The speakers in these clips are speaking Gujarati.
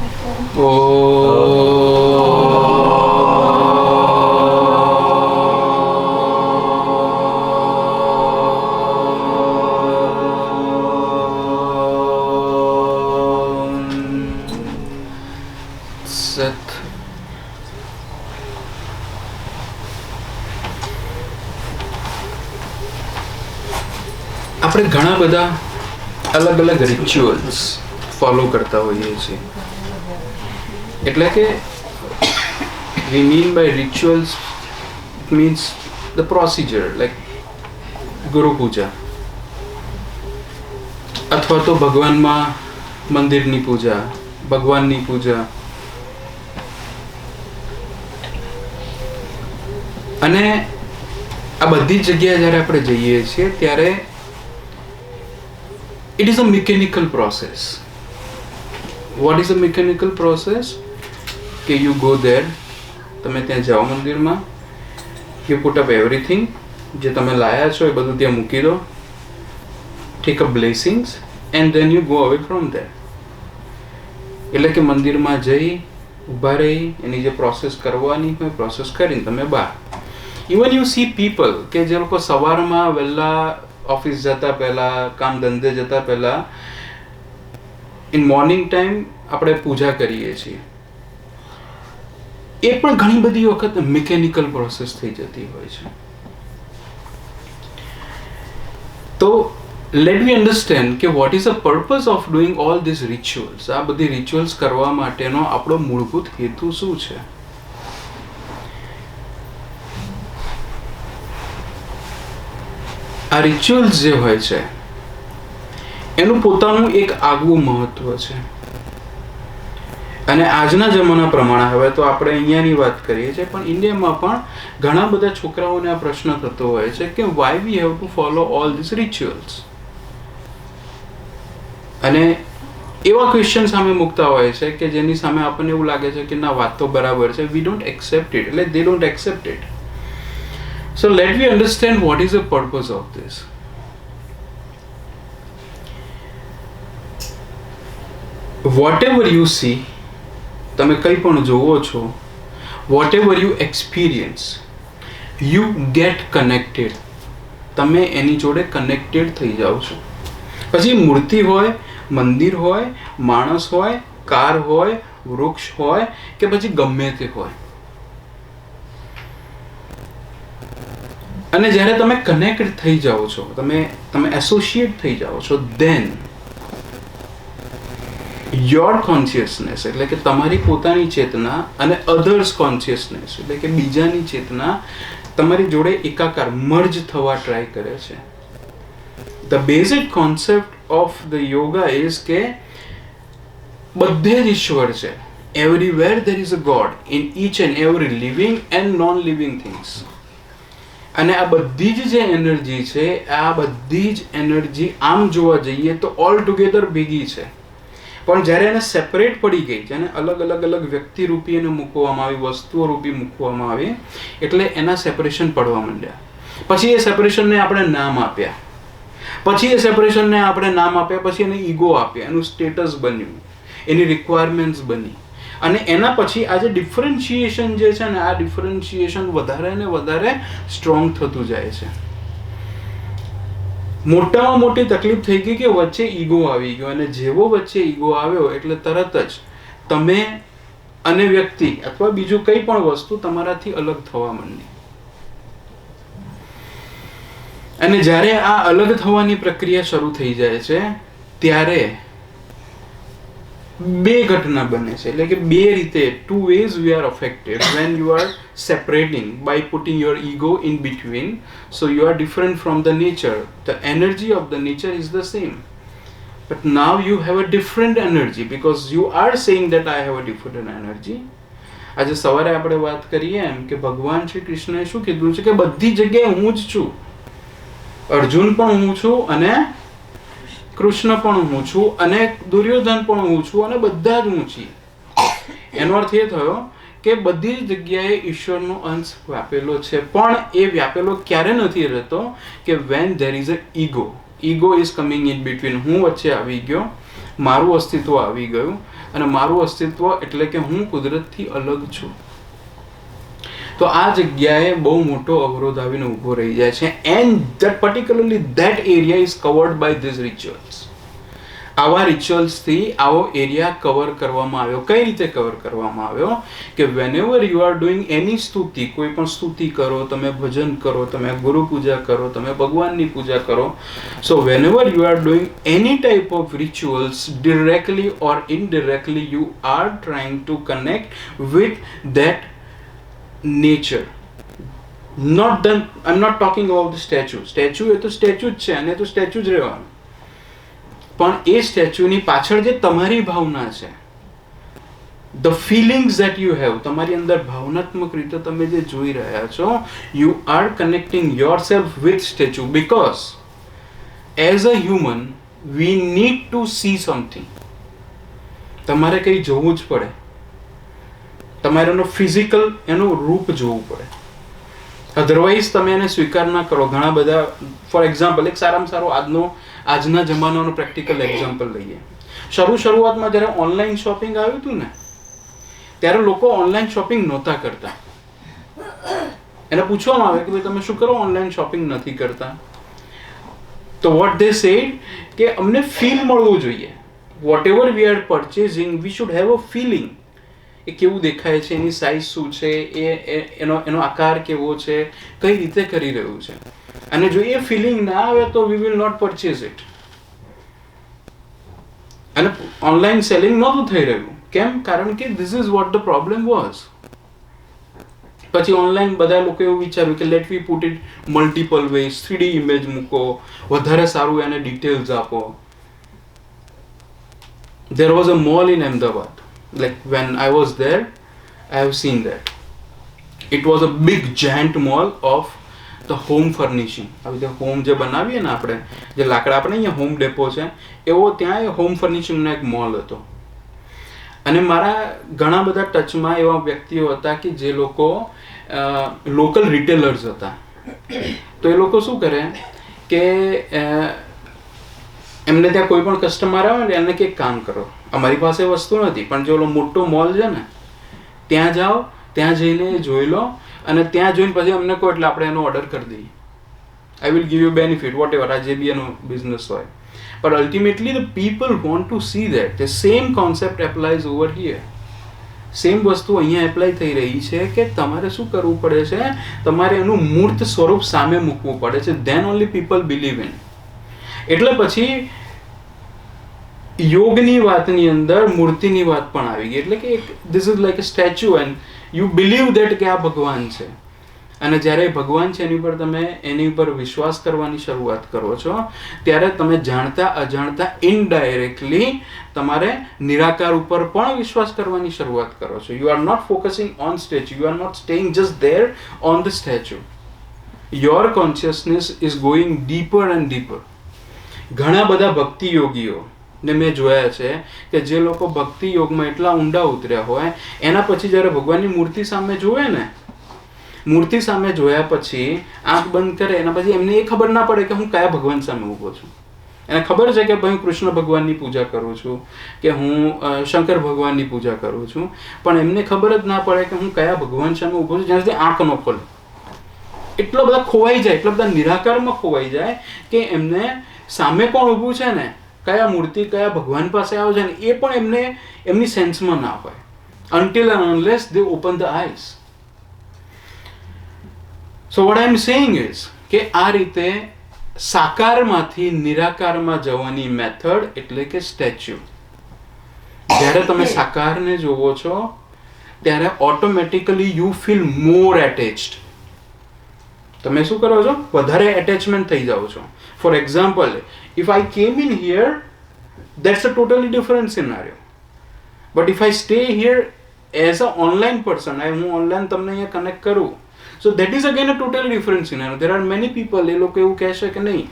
આપણે ઘણા બધા અલગ અલગ રિચ્યુઅલ્સ ફોલો કરતા હોઈએ છીએ. એટલે કે we mean by rituals means the procedure like Guru Puja અથવા તો ભગવાનમાં મંદિરની પૂજા, ભગવાનની પૂજા. અને આ બધી જગ્યાએ જ્યારે આપણે જઈએ છીએ ત્યારે it is a mechanical process what is a mechanical process કે યુ ગો ધેર તમે ત્યાં જાઓ મંદિરમાં. યુ પુટ અપ એવરીથિંગ જે તમે લાયા છો એ બધું ત્યાં મૂકી દો. Take a blessings and then you go away from there એટલે કે મંદિરમાં જઈ, ઊભા રહી, એની જે પ્રોસેસ કરવાની હોય પ્રોસેસ કરીને તમે બહાર. ઇવન યુ સી પીપલ કે જે લોકો સવારમાં વહેલા ઓફિસ જતા પહેલા, કામ ધંધે જતા પહેલા ઇન મોર્નિંગ ટાઈમ આપણે પૂજા કરીએ છીએ. એ પણ ઘણી બધી વખત મિકેનિકલ પ્રોસેસ થઈ જતી હોય છે. તો લેટ મી અન્ડરસ્ટેન્ડ કે what is a purpose of doing all this rituals આ બધી રિચ્યુઅલ્સ કરવા માટેનો આપણો મૂળભૂત હેતુ શું છે? આ રિચ્યુઅલ્સ જે હોય છે, એનું પોતાનું એક આગવું મહત્વ છે. અને આજના જમાના પ્રમાણે હવે તો આપણે અહીંયાની વાત કરીએ છીએ પણ ઇન્ડિયામાં પણ ઘણા બધા છોકરાઓને આ પ્રશ્ન થતો હોય છે કે why we have to follow all this rituals અને એવા ક્વેશ્ચન સામે મૂકતા હોય છે કે જેની સામે આપણને એવું લાગે છે કે ના વાત તો બરાબર છે વી ડોન્ટ એક્સેપ્ટ ઇટ એટલે they don't accept it let we understand what is is purpose of this whatever you see, તમે કંઈ પણ જોવો છો whatever you experience you get connected તમે એની જોડે કનેક્ટેડ થઈ જાઓ છો. પછી મૂર્તિ હોય, મંદિર હોય, માણસ હોય, કાર હોય, વૃક્ષ હોય, કે પછી ગમે તે હોય. અને જ્યારે તમે કનેક્ટ થઈ જાઓ છો, તમે તમે એસોસિએટ થઈ જાઓ છો દેન યોર કોન્શિયસનેસ એટલે કે તમારી પોતાની ચેતના અને અધર્સ કોન્શિયસનેસ એટલે કે બીજાની ચેતના તમારી જોડે એકાકાર મર્જ થવા ટ્રાય કરે છે. The basic concept of the yoga is કે બધે જ ઈશ્વર છે. Everywhere there is a god in each and every living and non living things અને આ બધી જ જે એનર્જી છે, આ બધી જ એનર્જી આમ જોવા જઈએ તો ઓલ ટુગેધર ભેગી છે. પણ જ્યારે એને સેપરેટ પડી ગઈ, જેને અલગ અલગ અલગ વ્યક્તિ રૂપી એને મૂકવામાં આવી, વસ્તુઓ રૂપી મૂકવામાં આવી, એટલે એના સેપરેશન પડવા માંડ્યા. પછી એ સેપરેશનને આપણે નામ આપ્યા. પછી એ સેપરેશનને આપણે નામ આપ્યા, પછી એને ઈગો આપ્યા, એનું સ્ટેટસ બન્યું, એની રિક્વાયરમેન્ટ્સ બની. અને એના પછી આ જે ડિફરન્શિએશન જે છે ને, આ ડિફરન્શિએશન વધારે ને વધારે સ્ટ્રોંગ થતું જાય છે. મોટામાં મોટી તકલીફ થઈ ગઈ કે વચ્ચે ઈગો આવી ગયો અને જેવો વચ્ચે ઈગો આવ્યો એટલે તરત જ તમે અને વ્યક્તિ અથવા બીજું કંઈ પણ વસ્તુ તમારાથી અલગ થવા માંડી. અને જ્યારે આ અલગ થવાની પ્રક્રિયા શરૂ થઈ જાય છે, ત્યારે બે ઘટના બને છે. એટલે કે બે રીતે two ways we are affected when you are separating by putting your ego in between so you are different from the nature the energy of the nature is the same but now you have a different energy because you are saying that I have a different energy આજે સવારે આપણે વાત કરીએ એમ કે ભગવાન શ્રી કૃષ્ણએ શું કીધું છે કે બધી જગ્યાએ હું જ છું. અર્જુન પણ હું છું અને કૃષ્ણ પણ હું છું અને દુર્યોધન પણ હું છું અને બધા જ હું છીએ. એનો અર્થ એ થયો કે બધી જ જગ્યાએ ઈશ્વરનો અંશ વ્યાપેલો છે. પણ એ વ્યાપેલો ક્યારે નથી રહેતો કે when there is a ego ego is coming in between હું વચ્ચે આવી ગયો, મારું અસ્તિત્વ આવી ગયું અને મારું અસ્તિત્વ એટલે કે હું કુદરતથી અલગ છું. તો આ જગ્યાએ બહુ મોટો અવરોધ આવીને ઊભો રહી જાય છે. And that particularly that area is covered by this rituals આવા રિચ્યુઅલ્સથી આવો એરિયા કવર કરવામાં આવ્યો. કઈ રીતે કવર કરવામાં આવ્યો? કે whenever you are doing any સ્તુતિ, કોઈ પણ સ્તુતિ કરો, તમે ભજન કરો, તમે ગુરુ પૂજા કરો, તમે ભગવાનની પૂજા કરો so whenever you are doing any type of rituals directly or indirectly you are trying to connect with that nature not done I not not talking the the statue એ તો સ્ટેચ્યુ છે અને તો સ્ટેચ્યુ જ રહેવાનું. પણ એ સ્ટેચ્યુની પાછળ જે તમારી ભાવના છે the feelings that you have તમારી અંદર ભાવનાત્મક રીતે તમે જે જોઈ રહ્યા છો you are connecting yourself with statue because as a human we need to see something તમારે કંઈ જોવું જ પડે. તમારે એનો ફિઝિકલ એનું રૂપ જોવું પડે. અધરવાઇઝ તમે એને સ્વીકાર ના કરો. ઘણા બધા ફોર એક્ઝામ્પલ એક સારામાં સારો આજનો, આજના જમાનાનો પ્રેક્ટિકલ એક્ઝામ્પલ લઈએ. શરૂ શરૂઆતમાં જ્યારે ઓનલાઈન શોપિંગ આવ્યું હતું ને, ત્યારે લોકો ઓનલાઈન શોપિંગ નહોતા કરતા. એને પૂછવામાં આવે કે ભાઈ તમે શું કરો? ઓનલાઈન શોપિંગ નથી કરતા. તો વોટ દે સેડ કે અમને ફીલ મળવું જોઈએ. Whatever we are purchasing we should have a feeling એ કેવું દેખાય છે, એની સાઇઝ શું છે, એ એનો એનો આકાર કેવો છે, કઈ રીતે કરી રહ્યું છે. અને જો એ ફિલિંગ ના આવે તો we will not purchase it અને ઓનલાઈન સેલિંગ નહોતું થઈ રહ્યું. કેમ? કારણ કે this is what the problem was પછી ઓનલાઈન બધા લોકો એવું વિચાર્યું કે let we put it multiple ways three D image મૂકો, વધારે સારું એને ડિટેલ્સ આપો. There was a mall in Ahmedabad. Like when I was there, I have seen that. It was a big giant mall of the home furnishing. આવી જે હોમ જે બનાવીએ ને આપણે જે લાકડા આપણે અહીંયા હોમ ડેપો છે એવો ત્યાં હોમ ફર્નિશિંગનો એક મોલ હતો અને મારા ઘણા બધા ટચમાં એવા વ્યક્તિઓ હતા કે જે લોકો લોકલ રિટેલર્સ હતા તો એ લોકો શું કરે કે એમને ત્યાં કોઈ પણ કસ્ટમર આવે ને એને કંઈક કામ કરો અમારી પાસે વસ્તુ નથી, પણ જે ઓલો મોટો મોલ છે ને, ત્યાં જાઓ, ત્યાં જઈને જોઈ લો અને ત્યાં જોઈને પછી અમને કહો એટલે આપણે એનો ઓર્ડર કરી દઈએ. I will give you benefit whatever આ જે બી એનો બિઝનેસ હોય. પણ ultimately the people want to see that the same concept applies over here same વસ્તુ અહીંયા એપ્લાય થઈ રહી છે કે તમારે શું કરવું પડે છે? તમારે એનું મૂર્ત સ્વરૂપ સામે મૂકવું પડે છે. Then only people believe in એટલે પછી યોગની વાતની અંદર મૂર્તિની વાત પણ આવી ગઈ. એટલે કે એક this is like a statue and you believe that કે આ ભગવાન છે. અને જ્યારે ભગવાન છે એની ઉપર તમે એની ઉપર વિશ્વાસ કરવાની શરૂઆત કરો છો, ત્યારે તમે જાણતા અજાણતા ઇનડાયરેક્ટલી તમારે નિરાકાર ઉપર પણ વિશ્વાસ કરવાની શરૂઆત કરો છો. You are not focusing on statue you are not staying just there on the statue your consciousness is going deeper and deeper ઘણા બધા ભક્તિ યોગીઓ ને મેં જોયા છે કે જે લોકો ભક્તિ યોગમાં એટલા ઊંડા ઉતર્યા હોય, એના પછી જ્યારે ભગવાનની મૂર્તિ સામે જોવે ને, મૂર્તિ સામે જોયા પછી આંખ બંધ કરે, એના પછી એમને એ ખબર ના પડે કે હું કયા ભગવાન સામે ઊભો છું. એને ખબર છે કે ભાઈ હું કૃષ્ણ ભગવાનની પૂજા કરું છું, કે હું શંકર ભગવાનની પૂજા કરું છું, પણ એમને ખબર જ ના પડે કે હું કયા ભગવાન સામે ઊભો છું, જ્યાં સુધી આંખ ન ખોલે. એટલા બધા ખોવાઈ જાય, એટલા બધા નિરાકારમાં ખોવાઈ જાય કે એમને સામે કોણ ઊભું છે ને કયા મૂર્તિ કયા ભગવાન પાસે આવે છે ને એ પણ એમને, એમની સેન્સમાં ના હોય. Until unless they open the eyes so what I am saying is કે આ રીતે સાકારમાંથી નિરાકારમાં જવાની મેથડ એટલે કે સ્ટેચ્યુ જ્યારે તમે સાકારને જોવો છો, ત્યારે automatically you feel more attached તમે શું કરો છો? વધારે એટેચમેન્ટ થઈ જાઓ છો. Four example if I came in here that's a totally different scenario but if I stay here as a online person I હું ઓનલાઈન તમને અહીંયા કનેક્ટ કરું. So that is again a totally different scenario there are many people એ લોકો એવું કહેશે કે નહીં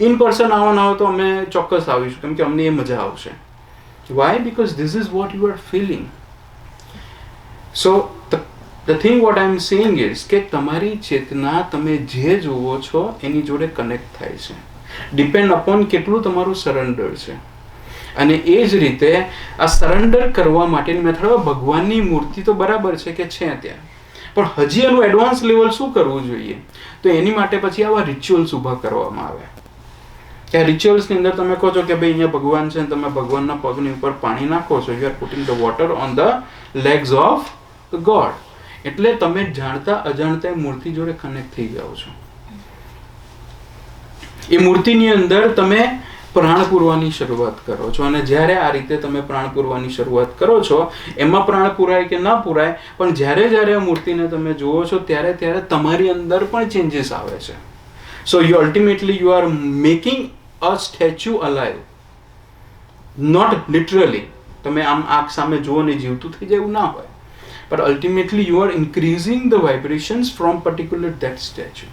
ઇન પર્સન આવવાના હોય તો અમે ચોક્કસ આવીશું. કેમ કે અમને એ મજા આવશે. Why because this is what you are feeling so the thing what I am saying is કે તમારી ચેતના તમે જે જુઓ છો, એની જોડે કનેક્ટ થાય છે. ડિપેન્ડ અપોન કેટલું તમારું સરેન્ડર છે. અને એ જ રીતે આ સરેન્ડર કરવા માટેની મેથડ ભગવાનની મૂર્તિ તો બરાબર છે કે છે ત્યાં. પણ હજી એનું એડવાન્સ લેવલ શું કરવું જોઈએ? તો એની માટે પછી આવા રિચ્યુઅલ્સ ઊભા કરવામાં આવે. કે રિચ્યુઅલ્સની અંદર તમે કહો છો કે ભાઈ અહીંયા ભગવાન છે તમે ભગવાનના પગની ઉપર પાણી નાખો છો you are putting the water on the legs of god એટલે તમે જાણતા અજાણતા મૂર્તિ જોડે કનેક્ટ થઈ જાઓ છો. એ મૂર્તિની અંદર તમે પ્રાણ પૂરવાની શરૂઆત કરો છો અને જ્યારે આ રીતે તમે પ્રાણ પૂરવાની શરૂઆત કરો છો, એમાં પ્રાણ પુરાય કે ના પુરાય, પણ જ્યારે જ્યારે આ મૂર્તિને તમે જુઓ છો, ત્યારે ત્યારે તમારી અંદર પણ ચેન્જીસ આવે છે. So you ultimately you are making a statue alive not literally તમે આમ આંખ સામે જુઓ ને જીવતું થઈ જાય એવું ના હોય. But ultimately, you are increasing the vibrations from particular that statue.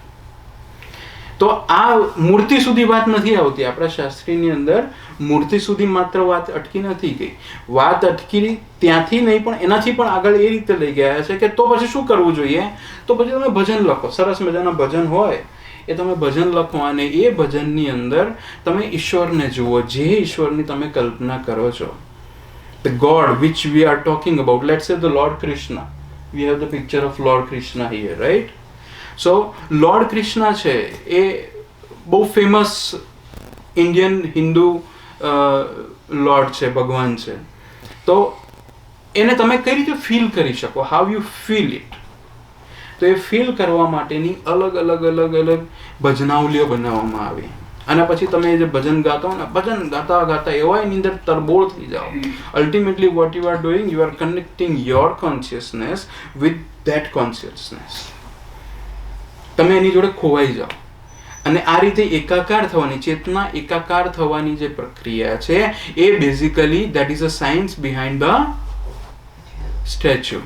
તો આ મૂર્તિ સુધી વાત નથી આવતી. આપણા શાસ્ત્રીની અંદર મૂર્તિ સુધી માત્ર વાત અટકી નથી ગઈ. વાત અટકી ત્યાંથી નહીં, પણ એનાથી પણ આગળ એ રીતે લઈ ગયા છે કે તો પછી શું કરવું જોઈએ? તો પછી તમે ભજન લખો. સરસ મજાના ભજન હોય, એ તમે ભજન લખો અને એ ભજનની અંદર તમે ઈશ્વરને જુઓ. જે ઈશ્વરની તમે કલ્પના કરો છો. The God which we are talking about, let's say the Lord Krishna. We have the picture of Lord Krishna here, right? So, Lord Krishna છે એ બહુ ફેમસ ઇન્ડિયન હિન્દુ લોર્ડ છે ભગવાન છે તો એને તમે કઈ રીતે ફીલ કરી શકો હાઉ યુ ફીલ ઇટ તો એ ફીલ કરવા માટેની અલગ અલગ અલગ અલગ ભજનાવલીઓ બનાવવામાં આવી અને પછી તમે જે ભજન ગાતા હો ને ભજન ગાતા ગાતા એવા એની અંદર તરબોળ થઈ જાઓ. Ultimately what you are doing you are connecting your consciousness with that consciousness તમે એની જોડે ખોવાઈ જાઓ. અને આ રીતે એકાકાર થવાની ચેતના એકાકાર થવાની જે પ્રક્રિયા છે એ basically that is a science behind the statue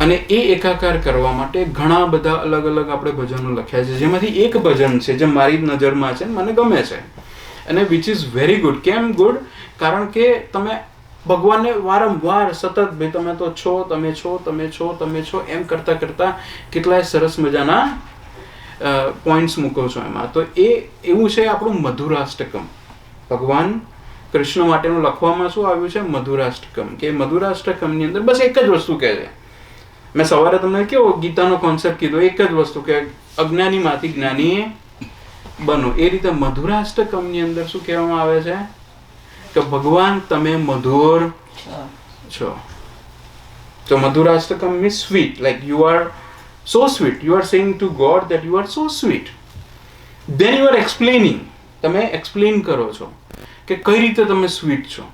અને એ એકાકાર કરવા માટે ઘણા બધા અલગ અલગ આપણે ભજનો લખ્યા છે, જેમાંથી એક ભજન છે જે મારી નજરમાં છે મને ગમે છે. અને વિચ ઇઝ વેરી ગુડ કેમ ગુડ કારણ કે તમે ભગવાનને વારંવાર સતત ભાઈ તમે તો છો, તમે છો તમે છો તમે છો, એમ કરતાં કરતાં કેટલાય સરસ મજાના પોઈન્ટ્સ મૂકો છો એમાં. તો એ એવું છે આપણું મધુરાષ્ટકમ. ભગવાન કૃષ્ણ માટેનું લખવામાં શું આવ્યું છે? મધુરાષ્ટકમ. કે મધુરાષ્ટકમની અંદર બસ એક જ વસ્તુ કહે છે. મેં સવારે તમને કેવો ગીતાનો કોન્સેપ્ટ કીધો, એક જ વસ્તુ કે અજ્ઞાનીમાંથી જ્ઞાની બનો. એ રીતે મધુરાષ્ટકમની અંદર શું કહેવામાં આવે છે? કે ભગવાન, તમે મધુર છો. તો Madhurashtakam means sweet like you are so sweet you are saying to god that you are so sweet then you are explaining તમે એક્સપ્લેન કરો છો કે કઈ રીતે તમે સ્વીટ છો.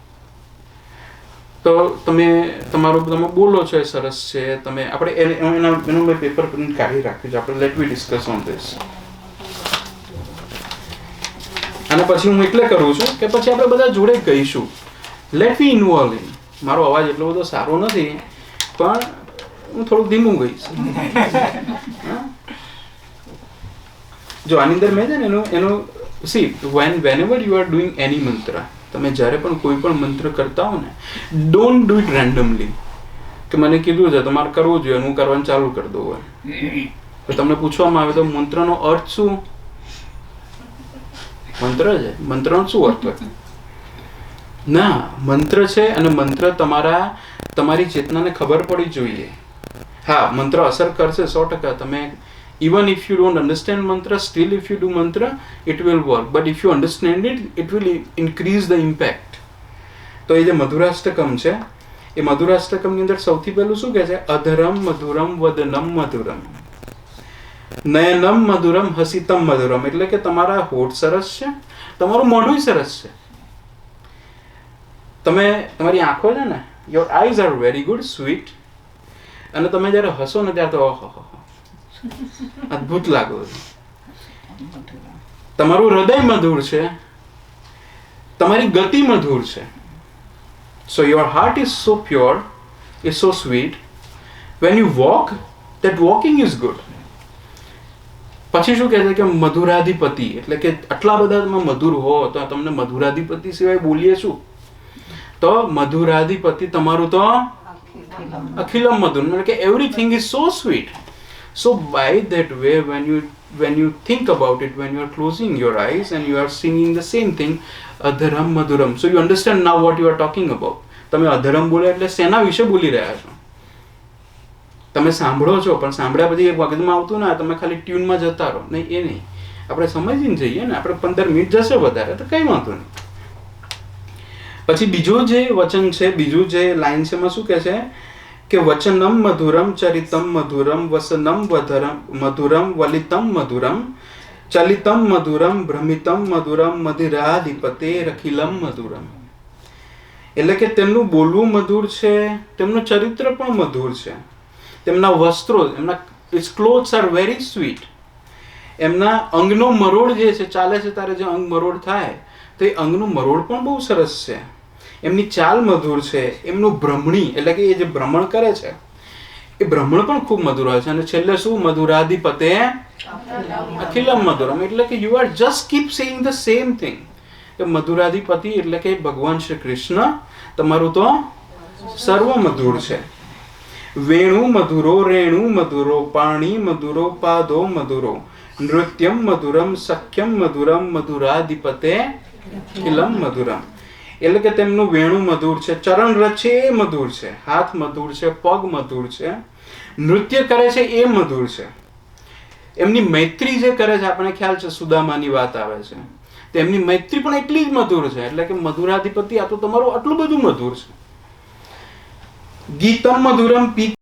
તો તમે, તમારું તમે બોલો છો એ સરસ છે, તમે આપણે એને- એના મેં પેપર પ્રિન્ટ કાઢી રાખ્યું છે આપણે let we discuss on this અને પછી હું એટલે કરું છું કે પછી આપણે બધા જોડે કહીશું. લેટ વી ઇન્વોલ્વ ઇન મારો અવાજ એટલો બધો સારો નથી, પણ હું થોડુંક ધીમું ગઈશ? જો આની અંદર મેં છે ને એનું એનું see when whenever you are doing any mantra તમે જ્યારે પણ કોઈ પણ મંત્ર કરતા હો ને ડોન્ટ ડુ ઇટ રેન્ડમલી કે મને કીધું છે તમારે કરવું જોઈએ હું કરવાનું ચાલુ કરી દઉં હોય તમને પૂછવામાં આવે તો મંત્રનો અર્થ શું? મંત્ર છે? મંત્રનો શું અર્થ હોય? ના, મંત્ર છે અને મંત્ર તમારા, તમારી ચેતનાને ખબર પડી જોઈએ. હા, મંત્ર અસર કરશે સો ટકા. તમે even if you don't understand mantra still if you do mantra it will work. But if you understand it it will increase the impact તો એ જે મધુરાષ્ટકમ છે, એ મધુરાષ્ટકમની અંદર સૌથી પહેલું શું કહે છે? અધરમ મધુરમ વદનમ મધુરમ. નયનમ મધુરમ હસિતમ મધુરમ. એટલે કે તમારા હોઠ સરસ છે, તમારું મોઢું સરસ છે. તમે, તમારી આંખો છે ને your eyes are very good sweet અને તમે જ્યારે હસો ને ત્યારે તો ઓહો અદ્ભુત લાગો તમારું હૃદય મધુર છે. તમારી ગતિ મધુર છે. So your heart is so pure is so sweet when you walk that walking is good પછી શું કહે છે કે મધુરાધિપતિ એટલે કે આટલા બધા તમે મધુર હો તો તમને મધુરાધિપતિ સિવાય બોલીએ શું? તો મધુરાધિપતિ તમારું તો અખિલમ. મધુર એટલે કે everything is so sweet so by that way when you when you think about it when you are closing your eyes and you are singing the same thing adharam madhuram so you understand now what you are talking about તમે અધરમ બોલે એટલે સેના વિશે બોલી રહ્યા છો તમે સાંભળો છો પણ સાંભળ્યા પછી એક મગજમાં આવતું ના તમે ખાલી ટ્યુનમાં જતા રહો નહીં એ નહીં આપણે સમજીને જઈએ ને આપણે પંદર મિનિટ જશે વધારે તો કંઈ વાંધો નહીં પછી બીજું જે વચન છે બીજું જે લાઈન છે એમાં શું કહે છે કે વચનમ મધુરમ ચરિતમ મધુરમ વસનમ વધરમ મધુરમ વલિતમ મધુરમ ચલિતમ મધુરમ ભ્રમિતમ મધુરમ મધિરાધિપતે રખિલમ મધુરમ. એટલે કે તેમનું બોલવું મધુર છે, તેમનું ચરિત્ર પણ મધુર છે. તેમના વસ્ત્રો, એમના its clothes are very sweet એમના અંગનો મરોડ જે છે, ચાલે છે ત્યારે જે અંગ મરોડ થાય, તો એ અંગનું મરોડ પણ બહુ સરસ છે. એમની ચાલ મધુર છે, એમનું ભ્રમણી, એટલે કે એ જે ભ્રમણ કરે છે, એ ભ્રમણ પણ ખૂબ મધુર હોય છે. અને છેલ્લે શું? મધુરાધિપતે અખિલમ મધુરમ, એટલે કે you are just keep saying the same thing કે મધુરાધિપતિ એટલે કે ભગવાન શ્રી કૃષ્ણ, તમારું તો સર્વ મધુર છે. વેણુ મધુરો, રેણુ મધુરો, પાણી મધુરો, પાદો મધુરો, નૃત્યમ મધુરમ, સખ્યમ મધુરમ, મધુરાધિપતે ખિલમ મધુરમ. એટલે કે તેમનું વેણું મધુર છે ચરણ રચે એ મધુર છે, હાથ મધુર છે, પગ મધુર છે, નૃત્ય કરે છે એ મધુર છે. એમની મૈત્રી જે કરે છે, આપણને ખ્યાલ છે, સુદામાની વાત આવે છે. તો એમની મૈત્રી પણ એટલી જ મધુર છે, એટલે કે મધુરાધિપતિ આ તો તમારું આટલું બધું મધુર છે. ગીતમ મધુરમ પી